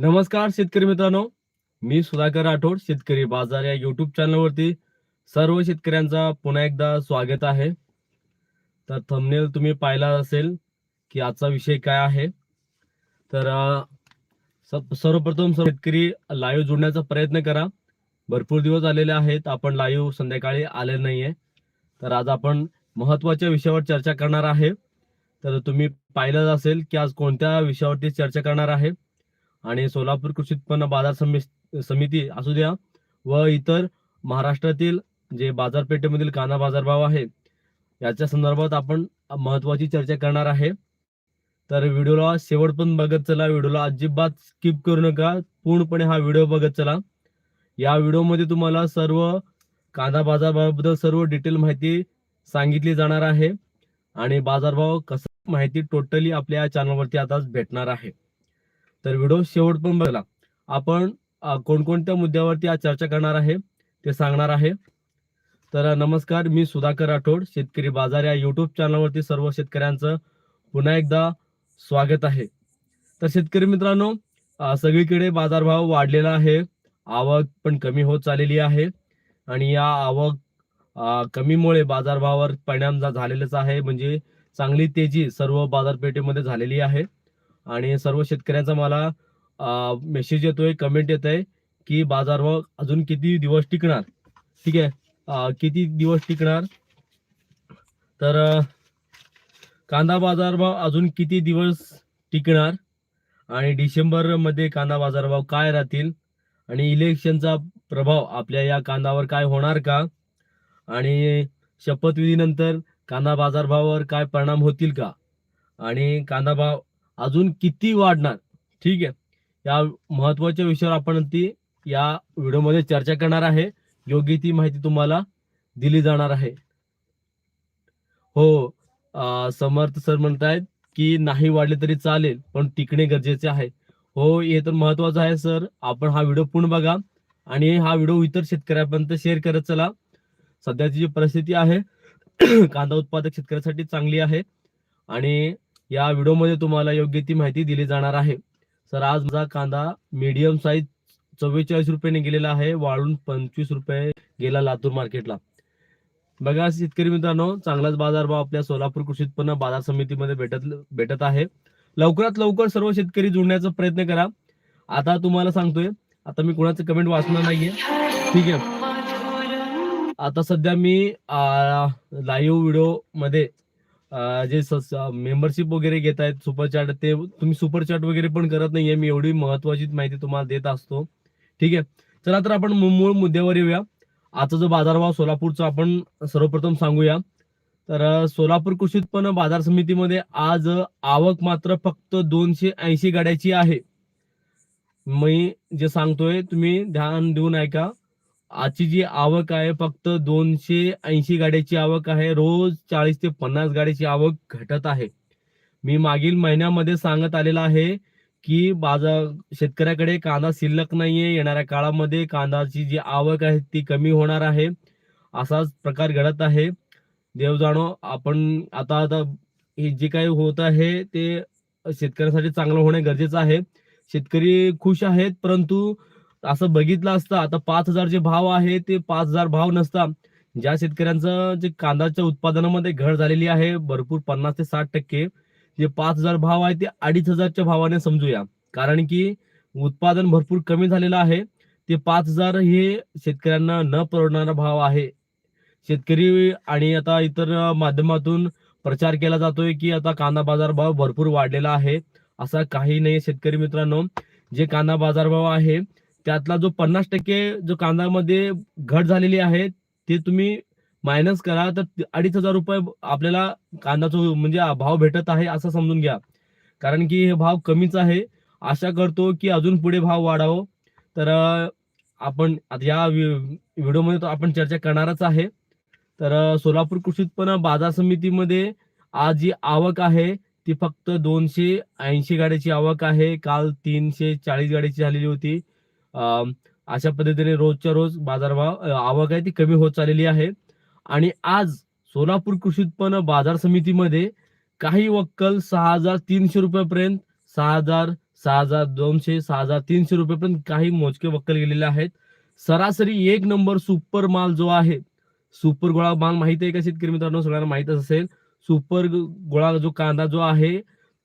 नमस्कार शेतकरी मित्रांनो मी सुधाकर राठोड शेतकरी बाजार या युट्यूब चॅनलवरती सर्व शेतकऱ्यांचा पुन्हा एकदा स्वागत आहे. तर थंबनेल तुम्ही पाहिला असेल की आजचा विषय काय आहे. तर सर्वप्रथम सर्व शेतकरी लाईव्ह जोडण्याचा प्रयत्न करा. भरपूर दिवस आलेले आहेत आपण लाईव्ह संध्याकाळी आले नाहीये. तर आज आपण महत्त्वाच्या विषयावर चर्चा करणार आहे. तर तुम्ही पाहिलं असेल की आज कोणत्या विषयावरती चर्चा करणार आहे. आणि सोलापूर कृषी उत्पन्न बाजार समिती समिती असू द्या व इतर महाराष्ट्रातील जे बाजारपेठेमधील कांदा बाजारभाव आहे याच्या संदर्भात आपण महत्वाची चर्चा करणार आहे. तर व्हिडिओला शेवट पण बघत चला व्हिडिओला अजिबात स्किप करू नका पूर्णपणे हा व्हिडिओ बघत चला. या व्हिडिओमध्ये तुम्हाला सर्व कांदा बाजारभावाबद्दल सर्व डिटेल माहिती सांगितली जाणार आहे आणि बाजारभाव कसं माहिती टोटली आपल्या चॅनलवरती आता भेटणार आहे. तर व्हिडिओ शेवट पण बघला. आपण कोणकोणत्या मुद्द्यावरती आज चर्चा करणार आहे ते सांगणार आहे. तर नमस्कार मी सुधाकर राठोड शेतकरी बाजार या युट्यूब चॅनलवरती सर्व शेतकऱ्यांचं पुन्हा एकदा स्वागत आहे. तर शेतकरी मित्रांनो सगळीकडे बाजारभाव वाढलेला आहे आवक पण कमी होत चाललेली आहे आणि या आवक कमीमुळे बाजारभावावर परिणाम झालेलाच आहे. म्हणजे चांगली तेजी सर्व बाजारपेठेमध्ये झालेली आहे. आणि सर्व शेतकऱ्यांचा मला मेसेज येतोय कमेंट येत आहे की बाजारभाव अजून किती दिवस टिकणार? ठीक आहे? किती दिवस टिकणार? तर कांदा बाजारभाव अजून किती दिवस टिकणार? आणि डिसेंबरमध्ये कांदा बाजारभाव काय राहतील? आणि इलेक्शनचा प्रभाव आपल्या या कांदावर काय होणार का? आणि शपथविधीनंतर कांदा बाजारभावावर काय परिणाम होतील का? आणि कांदा भाव अजून किती वाढणार? ठीक आहे. या महत्त्वाच्या विषयावर आपण ती या व्हिडिओमध्ये चर्चा करणार आहे. योग्य ती माहिती तुम्हाला दिली जाणार आहे. हो समर्थ सर म्हणतायत की नाही वाढले तरी चालेल पण टिकणे गरजेचे आहे. हो हे तर महत्वाचं आहे सर. आपण हा व्हिडिओ पूर्ण बघा आणि हा व्हिडिओ इतर शेतकऱ्यापर्यंत शेअर करत चला. सध्याची जी परिस्थिती आहे कांदा उत्पादक शेतकऱ्यासाठी चांगली आहे आणि या व्हिडिओमध्ये तुम्हाला योग्य ती माहिती दिली जाणार आहे. सर आज माझा कांदा मीडियम साईज चव्वेचाळीस रुपयाने गेलेला आहे. वाळून पंचवीस रुपये गेला लातूर मार्केटला. बघा शेतकरी मित्रांनो चांगलाच बाजारभाव आपल्या सोलापूर कृषी उत्पन्न बाजार समितीमध्ये भेटत भेटत आहे. लवकरात लवकर सर्व शेतकरी जुळण्याचा प्रयत्न करा. आता तुम्हाला सांगतोय आता मी कोणाचं कमेंट वाचणार नाहीये. ठीक आहे. आता सध्या मी लाईव्ह व्हिडिओमध्ये जे मेंबरशिप वगैरे घेत आहेत सुपरचॅट ते तुम्ही सुपरचॅट वगैरे पण करत नाहीये. मी एवढी महत्वाची माहिती तुम्हाला देत असतो. ठीक आहे? चला तर आपण मूळ मुद्द्यावर येऊया. आजचा जो बाजारभाव सोलापूरचा आपण सर्वप्रथम सांगूया. तर सोलापूर कृषी उत्पन्न बाजार समितीमध्ये आज आवक मात्र फक्त दोनशे ऐंशी गाड्याची आहे. मी जे सांगतोय तुम्ही ध्यान देऊन ऐका. आजची जी आवक आहे फक्त दोनशे ऐंशी गाड्याची आवक आहे. रोज चाळीस ते पन्नास गाड्याची आवक घटत आहे. मी मागील महिन्यामध्ये सांगत आलेला आहे की बाजार शेतकऱ्याकडे कांदा शिल्लक नाहीये. येणाऱ्या काळामध्ये कांदाची जी आवक आहे ती कमी होणार आहे. असाच प्रकार घडत आहे. देव जाणो आपण आता आता हे जे काही होत आहे ते शेतकऱ्यांसाठी चांगलं होणे गरजेचं आहे. शेतकरी खुश आहेत परंतु असं बघितलं असतं. आता पाच हजार जे भाव आहे ते पाच हजार भाव नसता. ज्या शेतकऱ्यांचं जे कांद्याच्या उत्पादनामध्ये घट झालेली आहे भरपूर पन्नास ते साठ टक्के जे पाच हजार भाव आहे ते अडीच हजारच्या भावाने समजूया. कारण की उत्पादन भरपूर कमी झालेलं आहे. ते पाच हजार हे शेतकऱ्यांना न परवडणारा भाव आहे. शेतकरी आणि आता इतर माध्यमातून प्रचार केला जातोय की आता कांदा बाजार भाव भरपूर वाढलेला आहे. असा काही नाही शेतकरी मित्रांनो. जे कांदा बाजारभाव आहे त्यातला जो पन्नास टक्के जो कांद्यामध्ये घट झालेली आहे ते तुम्ही मायनस करा तर अडीच हजार रुपये आपल्याला कांदाचा म्हणजे भाव भेटत आहे असं समजून घ्या. कारण की हे भाव कमीच आहे. आशा करतो की अजून पुढे भाव वाढावं. तर आपण या व्हिडिओमध्ये तर आपण चर्चा करणारच आहे. तर सोलापूर कृषी उत्पन्न बाजार समितीमध्ये आज जी आवक आहे ती फक्त दोनशे ऐंशी गाड्याची आवक आहे. काल तीनशे चाळीस गाड्याची झालेली होती. अशा पद्धतीने रोजच्या रोज बाजारभाव आवक आहे ती कमी होत चाललेली आहे. आणि आज सोलापूर कृषी उत्पन्न बाजार समितीमध्ये काही वक्कल सहा हजार तीनशे रुपयापर्यंत सहा हजार सहा हजार दोनशे सहा हजार तीनशे रुपयापर्यंत काही मोजके वक्कल गेलेले आहेत. सरासरी एक नंबर सुपर माल जो आहे सुपर गोळा माल माहिती आहे का शेतकरी मित्रांनो? सगळ्यांना माहितच असेल. सुपर गोळा जो कांदा जो आहे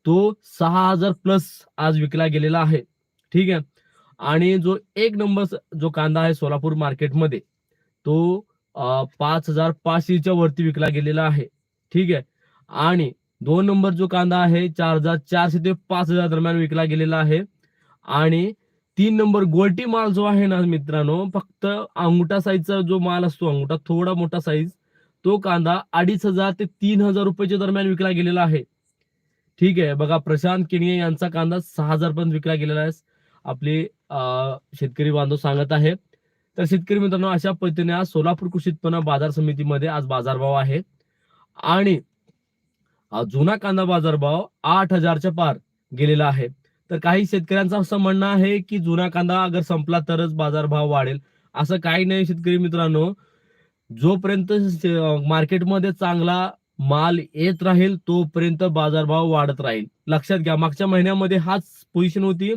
तो सहा हजार प्लस आज विकला गेलेला आहे. ठीक आहे? आणि जो एक नंबर जो कांदा आहे सोलापूर मार्केटमध्ये तो पाच हजार पाचशेच्या वरती विकला गेलेला आहे. ठीक आहे? आणि दोन नंबर जो कांदा आहे चार हजार चारशे ते पाच हजार दरम्यान विकला गेलेला आहे. आणि तीन नंबर गोल्टी माल जो आहे ना मित्रांनो फक्त अंगुठा साईजचा जो माल असतो अंगुठा थोडा मोठा साईज तो कांदा अडीच हजार ते तीन हजार रुपयाच्या दरम्यान विकला गेलेला आहे. ठीक आहे? बघा प्रशांत किणगे यांचा कांदा सहा हजार पर्यंत विकला गेलेला आहे. आपले शेतकरी बांधव सांगत आहे तर शेतकरी मित्रांनो अशा पद्धतीने आज सोलापूर कृषी उत्पन्न बाजार समितीमध्ये आज बाजारभाव आहे. आणि जुना कांदा बाजारभाव आठ हजारच्या पार गेलेला आहे. तर काही शेतकऱ्यांचं असं म्हणणं आहे की जुना कांदा अगर संपला तरच बाजारभाव वाढेल. असं काही नाही शेतकरी मित्रांनो. जोपर्यंत मार्केटमध्ये चांगला माल येत राहील तोपर्यंत बाजारभाव वाढत राहील. लक्षात घ्या मागच्या महिन्यामध्ये हाच पोझिशन होती.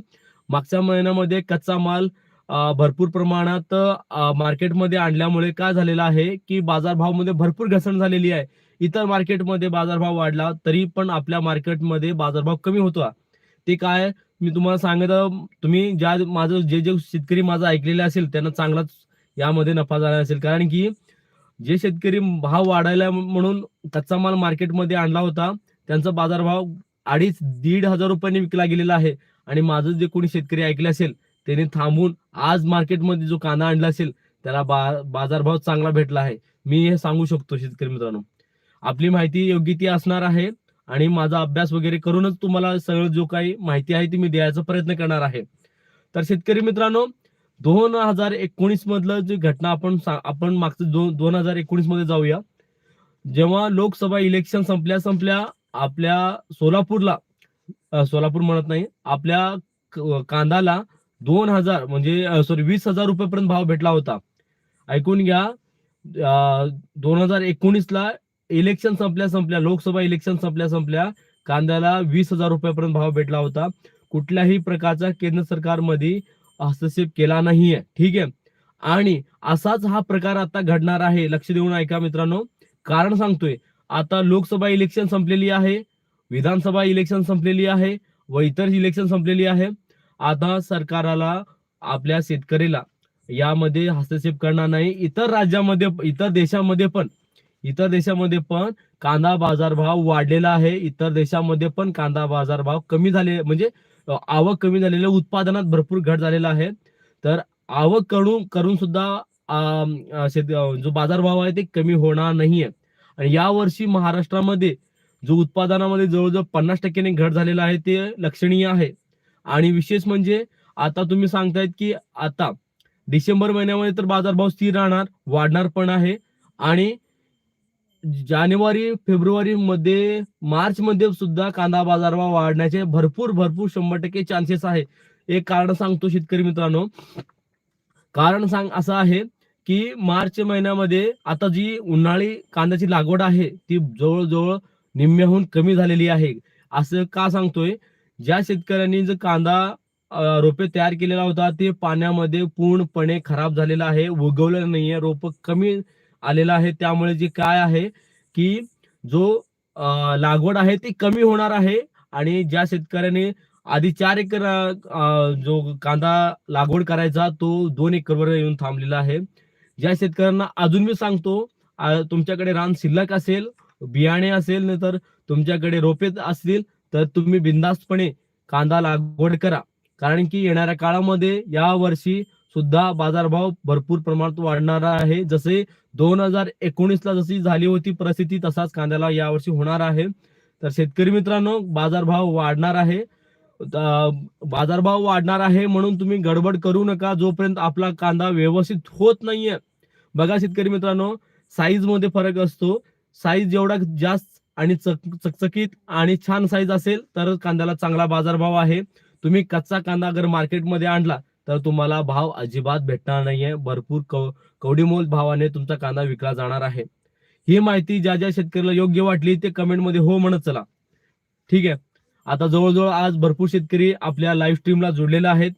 मागच्या महिन्यामध्ये कच्चा माल भरपूर प्रमाणात मार्केटमध्ये आणल्यामुळे काय झालेलं आहे की बाजारभावामध्ये भरपूर घसरण झालेली आहे. इतर मार्केटमध्ये बाजारभाव वाढला तरी पण आपल्या मार्केटमध्ये बाजारभाव कमी होतो. ते काय? मी तुम्हाला सांगत तुम्ही ज्या माझं जे जे शेतकरी माझं ऐकलेले असेल त्यांना चांगलाच यामध्ये नफा झाला असेल. कारण की जे शेतकरी भाव वाढायला म्हणून कच्चा माल मार्केटमध्ये आणला होता त्यांचा बाजारभाव अडीच दीड हजार रुपयांनी विकला गेलेला आहे. आणि माझं जे कोणी शेतकरी ऐकले असेल त्याने थांबून आज मार्केटमध्ये जो कांदा आणला असेल त्याला बा बाजारभाव चांगला भेटला आहे. मी हे सांगू शकतो शेतकरी मित्रांनो. आपली माहिती योग्य ती असणार आहे आणि माझा अभ्यास वगैरे करूनच तुम्हाला सगळं जो काही माहिती आहे ती मी द्यायचा प्रयत्न करणार आहे. तर शेतकरी मित्रांनो दोन हजार एकोणीस मधलं जी घटना आपण आपण मागचं दोन दोन हजार एकोणीसमध्ये जाऊया. जेव्हा लोकसभा इलेक्शन संपल्या संपल्या आपल्या सोलापूरला सोलापूर म्हणत नाही. आपल्या कांदाला दोन हजार म्हणजे सॉरी वीस हजार रुपयेपर्यंत भाव भेटला होता. ऐकून घ्या दोन हजार एकोणीस ला इलेक्शन संपल्या संपल्या लोकसभा इलेक्शन संपल्या संपल्या कांद्याला वीस हजार रुपयापर्यंत भाव भेटला होता. कुठल्याही प्रकारचा केंद्र सरकारमध्ये हस्तक्षेप केला नाहीये. ठीक आहे? आणि असाच हा प्रकार आता घडणार आहे. लक्ष देऊन ऐका मित्रांनो. कारण सांगतोय आता लोकसभा इलेक्शन संपलेली आहे. विधानसभा इलेक्शन संपलेली आहे व इतर इलेक्शन संपलेली आहे. आता सरकाराला आपल्या शेतकरीला यामध्ये हस्तक्षेप करणार नाही. इतर राज्यामध्ये इतर देशामध्ये पण इतर देशामध्ये पण कांदा बाजारभाव वाढलेला आहे. इतर देशामध्ये पण कांदा बाजारभाव कमी झाले म्हणजे आवक कमी झालेल्या उत्पादनात भरपूर घट झालेला आहे. तर आवक करून करून सुद्धा शेत जो बाजारभाव आहे ते कमी होणार नाहीये. आणि या वर्षी महाराष्ट्रामध्ये जो उत्पादनामध्ये जवळजवळ पन्नास टक्क्याने घट झालेला आहे ते लक्षणीय आहे. आणि विशेष म्हणजे आता तुम्ही सांगतायत की आता डिसेंबर महिन्यामध्ये तर बाजारभाव स्थिर राहणार वाढणार पण आहे. आणि जानेवारी फेब्रुवारी मध्ये मार्च मध्ये सुद्धा कांदा बाजारभाव वाढण्याचे भरपूर भरपूर शंभर टक्के चान्सेस आहे. एक कारण सांगतो शेतकरी मित्रांनो. कारण सांग असं आहे की मार्च महिन्यामध्ये आता जी उन्हाळी कांद्याची लागवड आहे ती जवळजवळ निम्म्याहून कमी झालेली आहे. असं का सांगतोय? ज्या शेतकऱ्यांनी जो कांदा रोपे तयार केलेला होता ते पाण्यामध्ये पूर्णपणे खराब झालेला आहे. उगवलेलं नाहीये. रोप कमी आलेलं आहे. त्यामुळे जे काय आहे की जो लागवड आहे ती कमी होणार आहे. आणि ज्या शेतकऱ्याने आधी चार एकर जो कांदा लागवड करायचा तो दोन एकरवर येऊन थांबलेला आहे. ज्या शेतकऱ्यांना अजून मी सांगतो तुमच्याकडे रान शिल्लक असेल बियाणे असेल नाही तर तुमच्याकडे रोपे असतील तर तुम्ही बिंदास्तपणे कांदा लागवड करा. कारण की येणाऱ्या काळामध्ये या वर्षी सुद्धा बाजारभाव भरपूर प्रमाणात वाढणार आहे. जसे दोन हजार एकोणीसला जशी झाली होती परिस्थिती तसाच कांद्याला यावर्षी होणार आहे. तर शेतकरी मित्रांनो बाजारभाव वाढणार आहे. बाजारभाव वाढणार आहे म्हणून तुम्ही गडबड करू नका. जोपर्यंत आपला कांदा व्यवस्थित होत नाहीये. बघा शेतकरी मित्रांनो साईजमध्ये फरक असतो. साईज जेवढा जास्त आणि चक चकचकीत आणि छान साईज असेल तर कांद्याला चांगला बाजारभाव आहे. तुम्ही कच्चा कांदा अगर मार्केटमध्ये आणला तर तुम्हाला भाव अजिबात भेटणार नाहीये. भरपूर कव कवडीमोल भावाने तुमचा कांदा विकला जाणार आहे. ही माहिती ज्या ज्या शेतकऱ्याला योग्य वाटली ते कमेंटमध्ये हो म्हणत चला. ठीक आहे? आता जवळजवळ आज भरपूर शेतकरी आपल्या लाईव्ह स्ट्रीमला जोडलेले आहेत.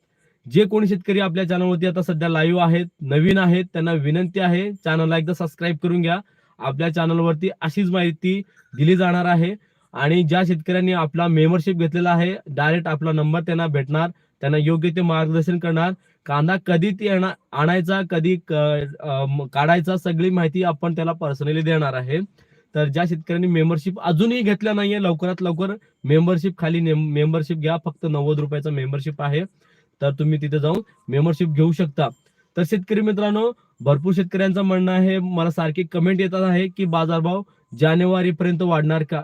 जे कोणी शेतकरी आपल्या चॅनलवरती आता सध्या लाईव्ह आहेत नवीन आहेत त्यांना विनंती आहे चॅनलला एकदा सबस्क्राईब करून घ्या. आपल्या चॅनलवरती अशीच माहिती दिली जाणार आहे. आणि ज्या शेतकऱ्यांनी आपला मेंबरशिप घेतलेला आहे डायरेक्ट आपला नंबर त्यांना भेटणार त्यांना योग्य ते मार्गदर्शन करणार. कांदा कधी ती आणायचा कधी काढायचा सगळी माहिती आपण त्याला पर्सनली देणार आहे. तर ज्या शेतकऱ्यांनी मेंबरशिप अजूनही घेतल्या नाहीये लवकरात लवकर मेंबरशिप खाली मेंबरशिप घ्या. फक्त नव्वद रुपयाचा मेंबरशिप आहे. तर तुम्ही तिथे जाऊन मेंबरशिप घेऊ शकता. तर शेतकरी मित्रांनो भरपूर शेतकऱ्यांचं म्हणणं आहे मला सारखी कमेंट येतात आहे की बाजारभाव जानेवारी पर्यंत वाढणार का?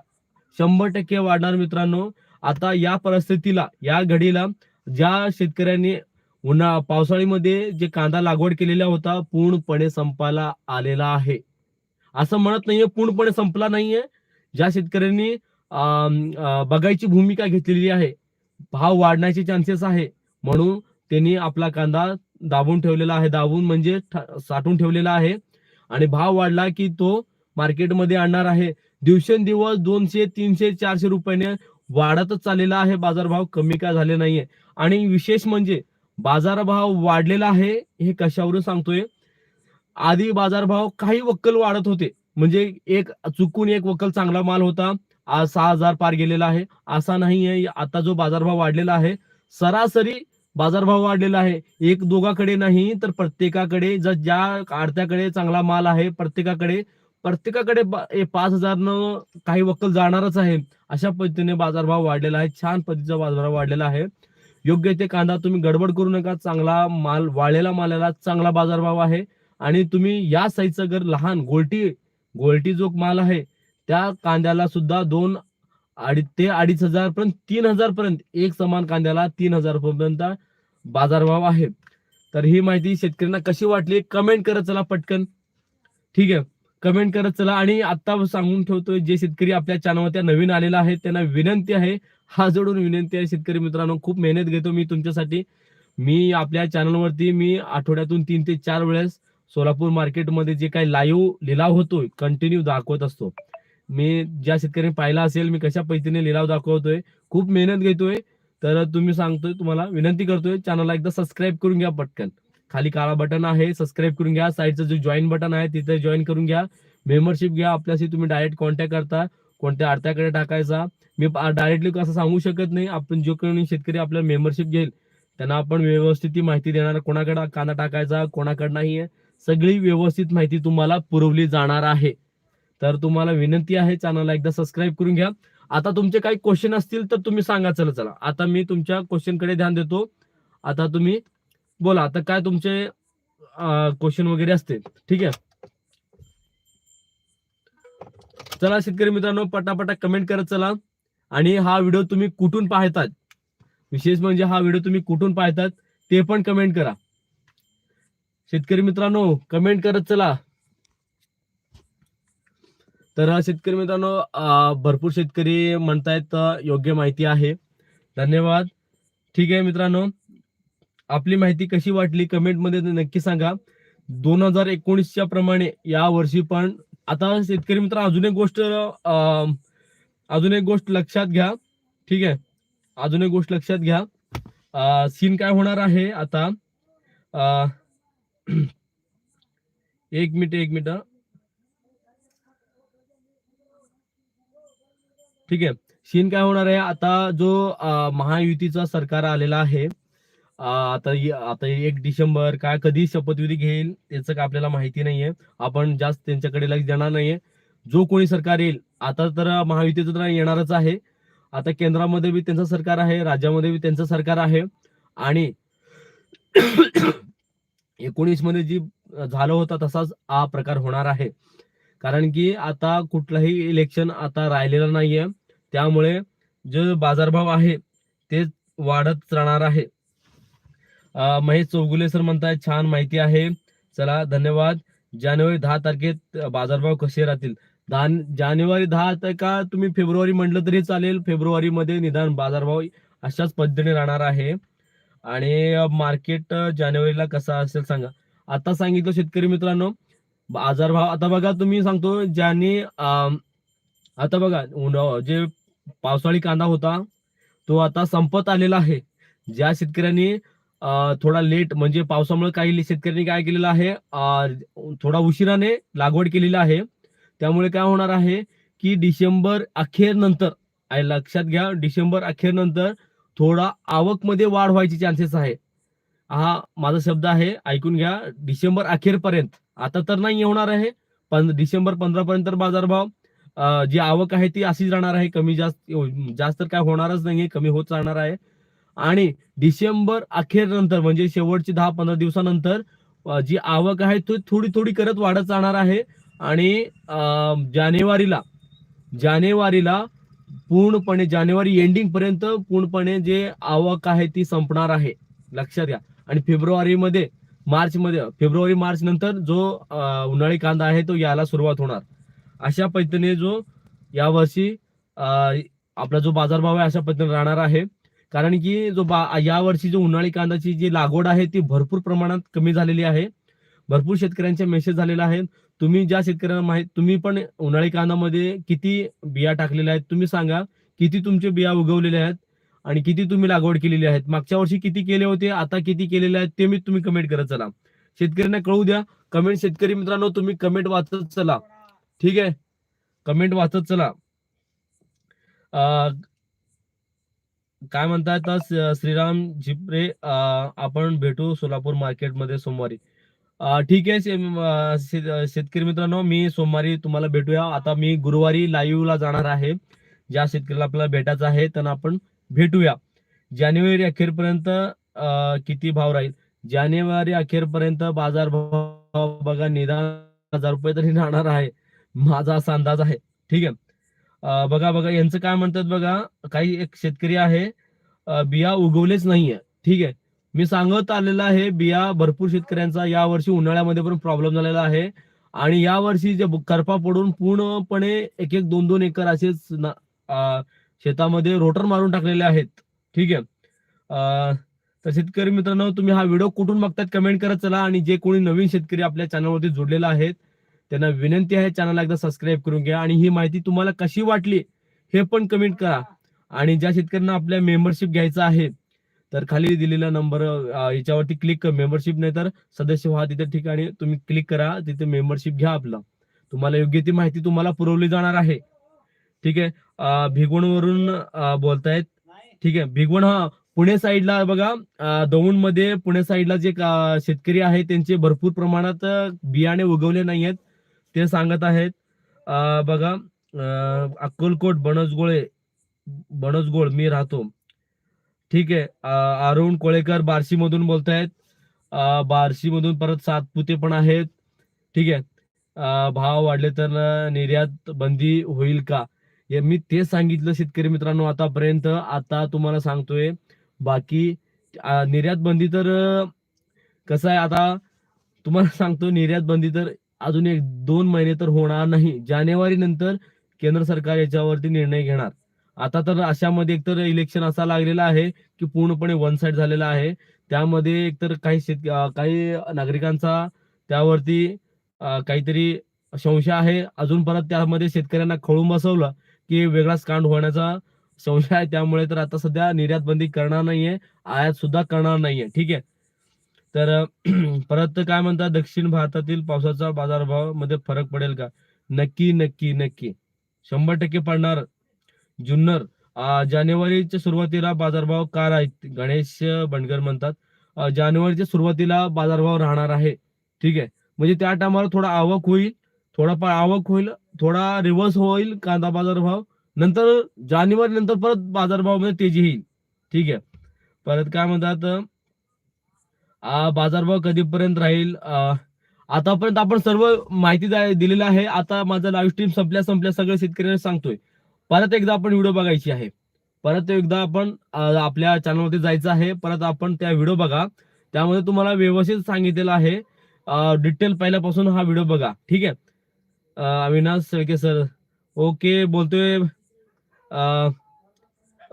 शंभर टक्के वाढणार मित्रांनो. आता या परिस्थितीला या घडीला ज्या शेतकऱ्यांनी उन्हा पावसाळीमध्ये जे कांदा लागवड केलेला होता पूर्णपणे संपायला आलेला आहे. असं म्हणत नाहीये पूर्णपणे संपला नाहीये. ज्या शेतकऱ्यांनी अं, बघायची भूमिका घेतलेली आहे भाव वाढण्याचे चान्सेस आहे. म्हणून त्यांनी आपला कांदा दाबून ठेवलेला आहे. दाबून म्हणजे ठ- ठेवलेला आहे. आणि भाव वाढला की तो मार्केटमध्ये आणणार आहे. दिवसेंदिवस दोनशे तीनशे चारशे रुपयाने वाढतच चाललेला आहे. बाजारभाव कमी काय झाले नाहीये. आणि विशेष म्हणजे बाजारभाव वाढलेला आहे हे कशावरून सांगतोय? आधी बाजारभाव काही वक्कल वाढत होते. म्हणजे एक चुकून एक वक्कल चांगला माल होता. आज सहा हजार पार गेलेला आहे. असा नाहीये. आता जो बाजारभाव वाढलेला आहे सरासरी बाजारभाव वाढलेला आहे. एक दोघाकडे नाही तर प्रत्येकाकडे जर ज्या आडत्याकडे चांगला माल आहे प्रत्येकाकडे प्रत्येकाकडे ए- पाच हजार न काही वक्कल जाणारच आहे. अशा पद्धतीने बाजारभाव वाढलेला आहे. छान पद्धतीचा बाजारभाव वाढलेला आहे. योग्य ते कांदा तुम्ही गडबड करू नका. चांगला माल वाळलेला मालाला चांगला बाजारभाव आहे. आणि तुम्ही या साईजचा जर लहान गोलटी गोलटी जो माल आहे त्या कांद्याला सुद्धा दोन अडीच ते अडीच हजार पर्यंत तीन हजार पर्यंत एक समान कांद्याला तीन हजार पर्यंत बाजारभाव आहे तर ही माहिती शेतकऱ्यांना कशी वाटली कमेंट करत चला पटकन. ठीक आहे कमेंट करत चला आणि आता सांगून ठेवतोय जे शेतकरी आपल्या चॅनलवर नवीन आलेला आहे त्यांना विनंती आहे हा जोडून विनंती आहे शेतकरी मित्रांनो खूप मेहनत घेतो मी तुमच्यासाठी. मी आपल्या चॅनलवरती मी आठवड्यातून तीन ते चार वेळेस सोलापूर मार्केटमध्ये जे काही लाईव्ह लिलाव होतोय कंटिन्यू दाखवत असतो. मी ज्या शेतकऱ्यांनी पाहिला असेल मी कशा पद्धतीने लिलाव दाखवतोय खूप मेहनत घेतोय तर तुम्ही सांगतोय तुम्हाला विनंती करतोय चॅनलला एकदा सबस्क्राईब करून घ्या पटकन. खाली काळा बटन आहे सबस्क्राईब करून घ्या. साईडचं जो जॉईन बटन आहे तिथे जॉईन करून घ्या. मेंबरशिप घ्या आपल्याशी तुम्ही डायरेक्ट कॉन्टॅक्ट करता. कोणत्या अडत्याकडे टाकायचा मी डायरेक्टली असं सांगू शकत नाही. आपण जो कोणी शेतकरी आपल्याला मेंबरशिप घेईल त्यांना आपण व्यवस्थित ती माहिती देणार. कोणाकडे कांदा टाकायचा कोणाकडे नाहीये सगळी व्यवस्थित माहिती तुम्हाला पुरवली जाणार आहे. तर तुम्हाला विनंती आहे चॅनलला एकदा सबस्क्राईब करून घ्या. आता तुमचे काही क्वेश्चन असतील तर तुम्ही सांगा. चला चला. आता मी तुमच्या क्वेश्चनकडे ध्यान देतो. आता तुम्ही बोला. आता काय तुमचे क्वेश्चन वगैरे असते ठीक आहे? चला शेतकरी मित्रांनो पटापटा कमेंट करत चला. आणि हा व्हिडिओ तुम्ही कुठून पाहतात? विशेष म्हणजे हा व्हिडिओ तुम्ही कुठून पाहतात ते पण कमेंट करा. शेतकरी मित्रांनो कमेंट करत चला. तर शेतकरी मित्रांनो भरपूर शेतकरी म्हणतायत योग्य माहिती आहे. धन्यवाद. ठीक आहे मित्रांनो आपली माहिती कशी वाटली कमेंटमध्ये नक्की सांगा. दोन हजार एकोणीसच्या प्रमाणे या वर्षी पण आता शेतकरी मित्र अजून एक गोष्ट अजून एक गोष्ट लक्षात घ्या. ठीक आहे अजून एक गोष्ट लक्षात घ्या. सीन काय होणार आहे आता? एक मिनिट एक मिनिट ठीक आहे. सीन काय होणार आहे? आता जो महायुतीचा सरकार आलेला आहे आता आता एक डिसेंबर काय कधी शपथविधी घेईल त्याचं काय आपल्याला माहिती नाहीये. आपण जास्त त्यांच्याकडे लक्ष देणार नाहीये. जो कोणी सरकार येईल आता तर महायुतीचं तर येणारच आहे. आता केंद्रामध्ये बी त्यांचं सरकार आहे राज्यामध्ये बी त्यांचं सरकार आहे. आणि एकोणीसमध्ये जी झालं होता तसाच हा प्रकार होणार आहे. कारण की आता कुठलाही इलेक्शन आता राहिलेलं नाहीये. त्यामुळे जे बाजारभाव आहे ते वाढत राहणार आहे. महेश चौगुले सर म्हणताय छान माहिती आहे. चला धन्यवाद. जानेवारी दहा तारखेत बाजारभाव कसे राहतील? दहा जानेवारी दहा तारखा तुम्ही फेब्रुवारी म्हटलं तरी चालेल. फेब्रुवारीमध्ये निदान बाजारभाव अशाच पद्धतीने राहणार आहे. आणि मार्केट जानेवारीला कसा असेल सांगा. आता सांगितलं शेतकरी मित्रांनो आजारभाव आता बघा तुम्ही सांगतो ज्यांनी आता बघा जे पावसाळी कांदा होता तो आता संपत आलेला आहे. ज्या शेतकऱ्यांनी थोडा लेट म्हणजे पावसामुळे काही शेतकऱ्यांनी काय केलेलं आहे थोडा उशिराने लागवड केलेली आहे. त्यामुळे काय होणार आहे की डिसेंबर अखेर नंतर लक्षात घ्या डिसेंबर अखेर नंतर थोडा आवकमध्ये वाढ व्हायची चान्सेस आहे. हा माझा शब्द आहे ऐकून घ्या डिसेंबर अखेर पर्यंत आता तर नाही होणार आहे. पण डिसेंबर पंधरा पर्यंत बाजारभाव जी आवक आहे ती अशीच राहणार आहे. कमी जास्त हो, जास्त तर काय होणारच नाहीये. कमी होत राहणार आहे. आणि डिसेंबर अखेर नंतर म्हणजे शेवटची दहा पंधरा दिवसानंतर जी आवक आहे ती थोडी थोडी करत वाढत जाणार आहे. आणि जानेवारीला जानेवारीला पूर्णपणे जानेवारी एंडिंग पर्यंत पूर्णपणे जे आवक आहे ती संपणार आहे. लक्षात घ्या. आणि फेब्रुवारीमध्ये मार्च मध्ये फेब्रुवारी मार्च नंतर जो उन्हाळी कांदा आहे तो यायला सुरुवात होणार. अशा पद्धतीने जो यावर्षी आपला जो बाजारभाव आहे अशा पद्धतीने राहणार आहे. कारण की जो बा यावर्षी जो उन्हाळी कांद्याची जी लागवड आहे ती भरपूर प्रमाणात कमी झालेली आहे. भरपूर शेतकऱ्यांचे मेसेज झालेला आहे तुम्ही ज्या शेतकऱ्यांना माहीत तुम्ही पण उन्हाळी कांदामध्ये किती बिया टाकलेल्या आहेत तुम्ही सांगा किती तुमचे बिया उगवलेले आहेत. आणि किती तुम्ही लागवड केलेली आहेत? मागच्या वर्षी किती केले होते? आता किती केलेले आहेत? ते मी तुम्ही कमेंट करत चला. शेतकऱ्यांना कळू द्या. कमेंट शेतकरी मित्रांनो तुम्ही कमेंट वाचत चला. ठीक आहे? कमेंट वाचत चला. काय म्हणतात श्रीराम झिपरे आपण भेटू सोलापूर मार्केटमध्ये सोमवारी. ठीक आहे शेतकरी मित्रांनो मी सोमवारी तुम्हाला भेटूया. आता मी गुरुवारी लाईव्हला जाणार आहे. ज्या शेतकऱ्याला आपल्याला भेटायचं आहे त्यांना आपण भेटूया. जानेवारी अखेरपर्यंत अं, किती भाव राहील? जानेवारी अखेरपर्यंत बाजार भाव बघा निदान हजार रुपये तरी राहणार आहे. माझा असा अंदाज आहे. ठीक आहे? बघा बघा यांचं काय म्हणतात बघा काही एक शेतकरी आहे बिया उगवलेच नाहीये. ठीक आहे? मी सांगत आलेलं आहे बिया भरपूर शेतकऱ्यांचा या वर्षी उन्हाळ्यामध्ये पण प्रॉब्लेम झालेला आहे. आणि या वर्षी जे करपा पडून पूर्णपणे एक एक दोन दोन एकर असेच अं, शेतामध्ये रोटर मारून टाकलेले आहेत. ठीक आहे? तर शेतकरी मित्रांनो तुम्ही हा व्हिडिओ कुठून बघतात कमेंट करत चला आणि जे कोणी नवीन शेतकरी आपल्या चॅनलवरती जोडलेला आहेत त्यांना विनंती आहे चॅनलला एकदा सबस्क्राईब करून घ्या आणि ही माहिती तुम्हाला कशी वाटली हे पण कमेंट करा. आणि ज्या शेतकऱ्यांना आपल्या मेंबरशिप घ्यायचं आहे तर खाली दिलेला नंबर याच्यावरती क्लिक कर. मेंबरशिप नाही तर सदस्य व्हा तिथे ठिकाणी. तुम्ही क्लिक करा तिथे मेंबरशिप घ्या आपलं. तुम्हाला योग्य ती माहिती तुम्हाला पुरवली जाणार आहे. ठीक आहे? भिगवणवरून बोलतायत. ठीक आहे. भिगवण हा पुणे साईडला बघा. दौंडमध्ये पुणे साईडला जे शेतकरी आहेत त्यांचे भरपूर प्रमाणात बियाणे उगवले नाही आहेत ते सांगत आहेत. बघा. अक्कलकोट बनसगोळे बनसगोळ मी राहतो. ठीक आहे. अरुण कोळेकर बार्शी मधून बोलतायत. बार्शी मधून परत सातपुते पण आहेत. ठीक आहे. भाव वाढले तर निर्यात बंदी होईल का? हे मी तेच सांगितलं शेतकरी मित्रांनो आतापर्यंत. आता तुम्हाला सांगतोय बाकी निर्यात बंदी तर कसं आहे आता तुम्हाला सांगतो निर्यात बंदी तर अजून एक दोन महिने तर होणार नाही. जानेवारी नंतर केंद्र सरकार याच्यावरती निर्णय घेणार. आता तर अशामध्ये एकतर इलेक्शन असा लागलेला आहे की पूर्णपणे वन साइड झालेला आहे. त्यामध्ये एकतर काही शेत काही नागरिकांचा त्यावरती काहीतरी संशय आहे. अजून परत त्यामध्ये शेतकऱ्यांना खळून बसवलं. की वेगळाच कांड होण्याचा संशय आहे. त्यामुळे तर आता सध्या निर्यात बंदी करणार नाहीये. आयात सुद्धा करणार नाहीये. ठीक आहे? तर परत काय म्हणतात? दक्षिण भारतातील पावसाचा बाजारभावमध्ये फरक पडेल का? नक्की नक्की नक्की. शंभर टक्के पडणार. जुन्नर जानेवारीच्या सुरुवातीला बाजारभाव का राहील? गणेश बंडगर म्हणतात जानेवारीच्या सुरुवातीला बाजारभाव राहणार आहे. ठीक आहे? म्हणजे त्या टायमाला थोडा आवक होईल. थोडाफार आवक होईल थोडा रिव्हर्स होईल कांदा बाजारभाव. नंतर जानेवारी नंतर परत बाजारभावामध्ये म्हणजे तेजी येईल. ठीक आहे. परत काय म्हणतात बाजारभाव कधीपर्यंत राहील? आतापर्यंत आपण सर्व माहिती दिलेली आहे. आता माझा लाईव्ह स्ट्रीम संपल्या संपल्या सगळ्या शेतकऱ्यांना सांगतोय. परत एकदा आपण व्हिडिओ बघायची आहे. परत एकदा आपण आपल्या चॅनलवरती जायचं आहे. परत आपण त्या व्हिडिओ बघा. त्यामध्ये तुम्हाला व्यवस्थित सांगितलेलं आहे. डिटेल पहिल्यापासून हा व्हिडिओ बघा. ठीक आहे. अविनाश शेळके सर. ओके बोलतोय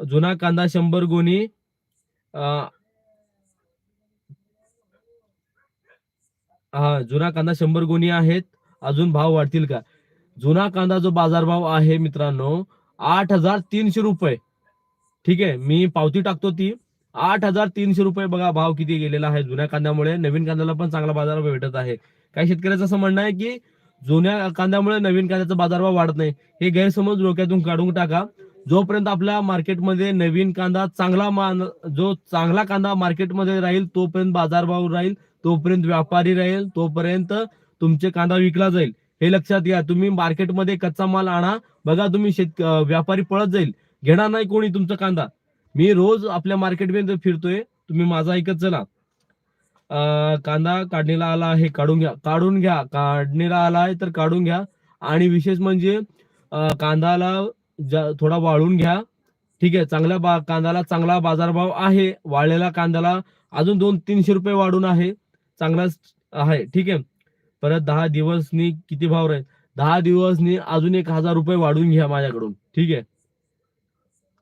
जुना कांदा शंभर गोणी. हा जुना कांदा शंभर गोणी आहेत. अजून भाव वाढतील का? जुना कांदा जो बाजारभाव आहे मित्रांनो आठ हजार तीनशे रुपये. ठीक आहे मी पावती टाकतो ती. आठ हजार तीनशे रुपये बघा भाव किती गेलेला आहे जुन्या कांद्यामुळे. नवीन कांद्याला पण चांगला बाजार भेटत आहे. काही शेतकऱ्याचं असं म्हणणं आहे की जुन्या कांद्यामुळे नवीन कांद्याचा बाजारभाव वाढत नाही. हे गैरसमज डोक्यातून काढून टाका. जोपर्यंत आपल्या मार्केटमध्ये नवीन कांदा चांगला मान जो चांगला कांदा मार्केटमध्ये राहील तोपर्यंत बाजारभाव राहील तोपर्यंत व्यापारी राहील तोपर्यंत तुमचे कांदा विकला जाईल. हे लक्षात घ्या. तुम्ही मार्केटमध्ये कच्चा माल आणा. बघा तुम्ही शेत व्यापारी पळत जाईल. घेणार नाही कोणी तुमचा कांदा. मी रोज आपल्या मार्केटमध्ये फिरतोय. तुम्ही माझा ऐकत चला. कांदा काढणीला आला आहे काढून घ्या काढून घ्या काढणीला आला आहे तर काढून घ्या. आणि विशेष म्हणजे कांदाला थोडा वाळून घ्या. ठीक आहे चांगल्या बा कांद्याला चांगला बाजारभाव आहे. वाळलेला कांद्याला अजून दोन तीनशे रुपये वाढून आहे. चांगलाच आहे ठीक आहे. परत दहा दिवसनी किती भाव राहील? दहा दिवसनी अजून एक हजार रुपये वाढून घ्या माझ्याकडून ठीक आहे.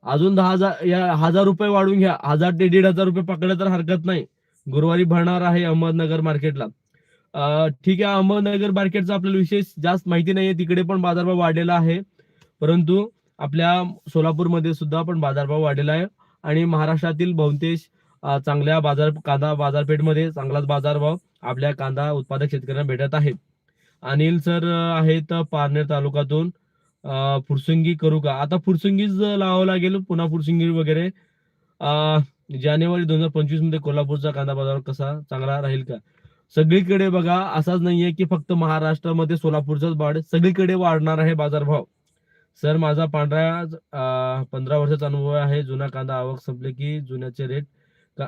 अजून दहा हजार या हजार रुपये वाढून घ्या. हजार ते दीड हजार रुपये पकडलं तर हरकत नाही. गुरुवारी भरणार आहे अहमदनगर मार्केटला. ठीक आहे अहमदनगर मार्केटचा आपल्याला विशेष जास्त माहिती नाहीये तिकडे पण बाजारभाव वाढलेला आहे. परंतु आपल्या सोलापूरमध्ये सुद्धा पण बाजारभाव वाढलेला आहे. आणि महाराष्ट्रातील बहुतेश चांगल्या बाजार कांदा बाजारपेठमध्ये चांगलाच बाजारभाव आपल्या कांदा उत्पादक शेतकऱ्यांना भेटत आहे. अनिल सर आहेत पारनेर तालुक्यातून. फुरसुंगी करू का आता फुरसुंगीच लावावं लागेल पुन्हा फुरसुंगी वगैरे. जानेवारी दोन हजार पंचवीसमध्ये कोल्हापूरचा कांदा बाजार कसा चांगला राहील का? सगळीकडे बघा असाच नाहीये की फक्त महाराष्ट्रामध्ये सोलापूरचाच वाढ सगळीकडे वाढणार आहे बाजारभाव. सर माझा पांढरा पंधरा वर्षाचा अनुभव आहे जुना कांदा आवक संपले की जुन्याचे रेट का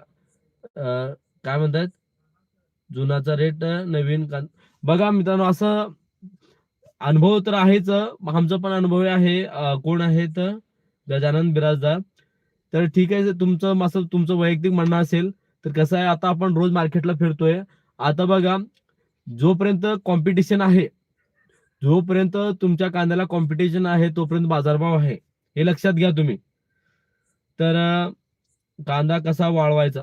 काय म्हणतात जुनाचा रेट नवीन कांदा बघा मित्रांनो असं अनुभव तर आहेच आमचा पण अनुभव आहे कोण आहेत? गजानन बिराजदार. तर ठीक आहे तुमचं माझं तुमचं वैयक्तिक म्हणणं असेल तर कसं आहे आता आपण रोज मार्केटला फिरतोय. आता बघा जोपर्यंत कॉम्पिटिशन आहे जोपर्यंत तुमच्या कांद्याला कॉम्पिटिशन आहे तोपर्यंत बाजारभाव आहे. हे लक्षात घ्या तुम्ही. तर कांदा कसा वाळवायचा?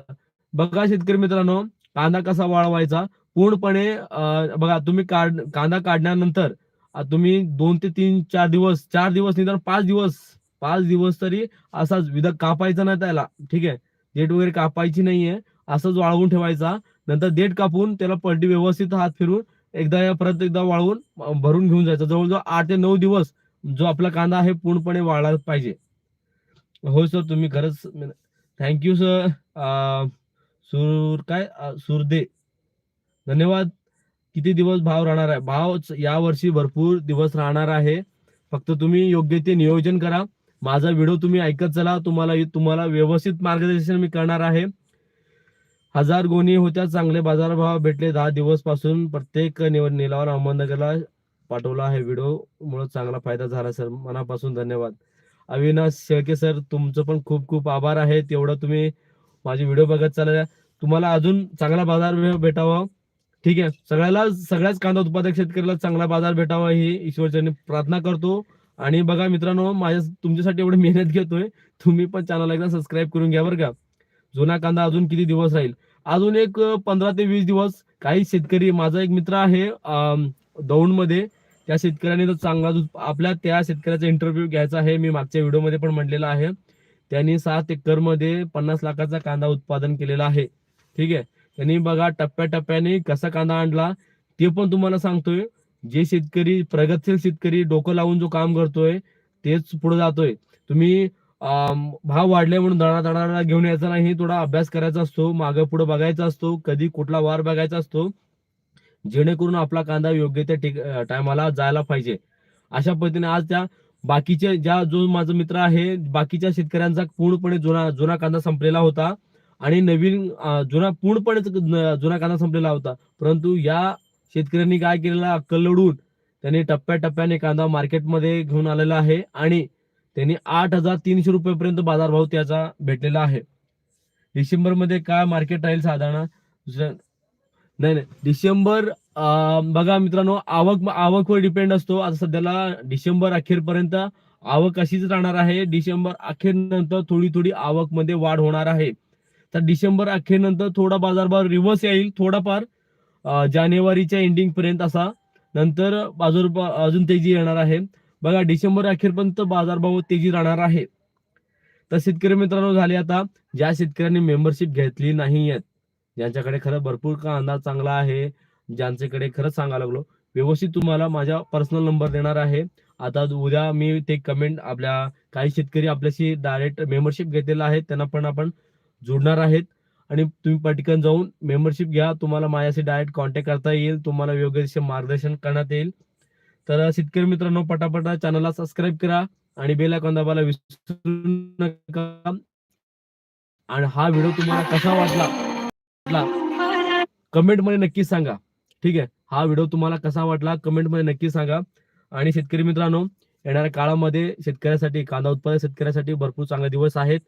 बघा शेतकरी मित्रांनो कांदा कसा वाळवायचा? पूर्णपणे बघा तुम्ही काढ कांदा काढल्यानंतर तुम्ही दोन ते तीन चार दिवस चार दिवस निदान पाच दिवस पाच दिवस तरी असाच विधा कापायचा नाही त्याला. ठीक आहे? देठ वगैरे कापायची नाहीये. असंच वाळवून ठेवायचा. नंतर देठ कापून त्याला पलटी व्यवस्थित हात फिरून एकदा या परत एकदा वाळवून भरून घेऊन जायचं. जवळजवळ आठ ते नऊ दिवस जो आपला कांदा आहे पूर्णपणे वाळला पाहिजे. हो सर तुम्ही खरंच थँक्यू सर सूर काय? सुरदे. धन्यवाद. किती दिवस भाव राहणार आहे? भाव या वर्षी भरपूर दिवस राहणार आहे. फक्त तुम्ही योग्य ते नियोजन करा. माझा व्हिडिओ तुम्ही ऐकत चला. तुम्हाला तुम्हाला व्यवस्थित मार्गदर्शन मी करणार आहे. हजार गोणी होत्या चांगले बाजारभाव भेटले. दहा दिवसपासून प्रत्येक निव- निलावर अहमदनगरला पाठवला आहे व्हिडिओ. मुळे चांगला फायदा झाला सर. मनापासून धन्यवाद. अविनाश शेळके सर तुमचं पण खूप खूप आभार आहे. तेवढं तुम्ही माझे व्हिडिओ बघत चालल्या तुम्हाला अजून चांगला बाजार भेटावा. ठीक आहे. सगळ्याला सगळ्याच कांदा उत्पादक शेतकऱ्याला चांगला बाजार भेटावा ही ईश्वरचरणी प्रार्थना करतो. आणि बघा मित्रांनो माझ्या तुमच्यासाठी एवढी मेहनत घेतोय. तुम्ही पण चॅनल एकदा सबस्क्राईब करून घ्या बरं का. जुना कांदा अजून किती दिवस राहील? अजून एक पंधरा ते वीस दिवस काही शेतकरी माझा एक मित्र आहे दौंडमध्ये. त्या शेतकऱ्याने तर चांगला आपल्या त्या शेतकऱ्याचा इंटरव्ह्यू घ्यायचा आहे. मी मागच्या व्हिडिओमध्ये पण म्हणलेला आहे. त्यांनी सात एकरमध्ये पन्नास लाखाचा कांदा उत्पादन केलेला आहे. ठीक आहे? त्यांनी बघा टप्प्याटप्प्याने कसा कांदा आणला ते पण तुम्हाला सांगतोय. जे शेतकरी प्रगतशील शेतकरी डोकं लावून जो काम करतोय तेच पुढे जातोय. तुम्ही अं, भाव वाढले म्हणून दणा दणाला घेऊन यायचा नाही थोडा अभ्यास करायचा असतो मागे पुढे बघायचा असतो कधी कुठला वार बघायचा असतो जेणेकरून आपला कांदा योग्य त्या टायमाला जायला पाहिजे. अशा पद्धतीने आज त्या बाकीचे ज्या जो माझा मित्र आहे बाकीच्या शेतकऱ्यांचा पूर्णपणे जुना जुना कांदा संपलेला होता आणि नवीन जुना पूर्णपणे जुना कांदा संपलेला होता. परंतु या शेतकऱ्यांनी काय केलेलं अक्कल लढून त्यांनी टप्प्याटप्प्याने कांदा मार्केटमध्ये घेऊन आलेला आहे आणि त्यांनी आठ हजार तीनशे रुपयेपर्यंत बाजारभाव त्याचा भेटलेला आहे. डिसेंबरमध्ये काय मार्केट राहील साधारण? दुसऱ्या- नाही नाही. डिसेंबर अं, बघा मित्रांनो आवक आवकवर डिपेंड असतो. आता सध्याला डिसेंबर अखेरपर्यंत आवक अशीच राहणार आहे. डिसेंबर अखेर नंतर थोडी थोडी आवकमध्ये वाढ होणार आहे. तर डिसेंबर अखेर नंतर थोडा बाजारभाव रिव्हर्स येईल. थोडाफार जानेवारीच्या एंडिंग पर्यंत असा. नंतर बाजार अजून तेजी येणार आहे. बघा डिसेंबर अखेरपर्यंत बाजारभाव तेजी राहणार आहे. तर शेतकरी मित्रांनो झाले आता. ज्या शेतकऱ्यांनी मेंबरशिप घेतली नाही आहेत ज्यांच्याकडे खरं भरपूर कांदा चांगला आहे ज्यांच्याकडे खरंच सांगायला लागलो व्यवस्थित तुम्हाला माझ्या पर्सनल नंबर देणार आहे. आता उद्या मी ते कमेंट आपल्या काही शेतकरी आपल्याशी डायरेक्ट मेंबरशिप घेतलेला आहे त्यांना पण आपण जोडणार आहेत. आणि तुम्ही पटकन जाऊन मेंबरशिप घ्या. तुम्हाला माझ्याशी डायरेक्ट कॉन्टॅक्ट करता येईल. तुम्हाला योग्य दिशे मार्गदर्शन करण्यात येईल. तर शेतकरी मित्रांनो पटापटा चॅनलला सबस्क्राईब करा आणि बेल आयकॉन दाबायला विसरू नका. आणि हा व्हिडिओ तुम्हाला कसा वाटला कमेंटमध्ये नक्की सांगा. ठीक आहे? हा व्हिडिओ तुम्हाला कसा वाटला कमेंटमध्ये नक्की सांगा. आणि शेतकरी मित्रांनो येणाऱ्या काळामध्ये शेतकऱ्यासाठी कांदा उत्पादक शेतकऱ्यासाठी भरपूर चांगले दिवस आहेत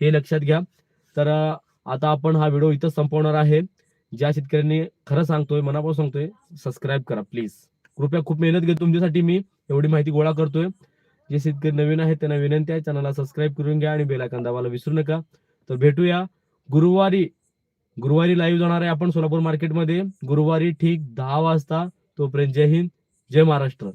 हे लक्षात घ्या. तर आता आपण हा व्हिडिओ इथं संपवणार आहे. ज्या शेतकऱ्यांनी खरं सांगतोय मनापासून सांगतोय सबस्क्राईब करा प्लीज कृपया खूप मेहनत घेतो तुमच्यासाठी मी एवढी माहिती गोळा करतोय. जे शेतकरी नवीन आहेत त्यांना विनंती आहे चॅनलला सबस्क्राईब करून घ्या आणि बेलायकन दाबायला विसरू नका. तर भेटूया. गुरुवारी गुरुवारी लाईव्ह जाणार आहे आपण सोलापूर मार्केटमध्ये गुरुवारी ठीक दहा वाजता. तोपर्यंत जय हिंद जय महाराष्ट्र.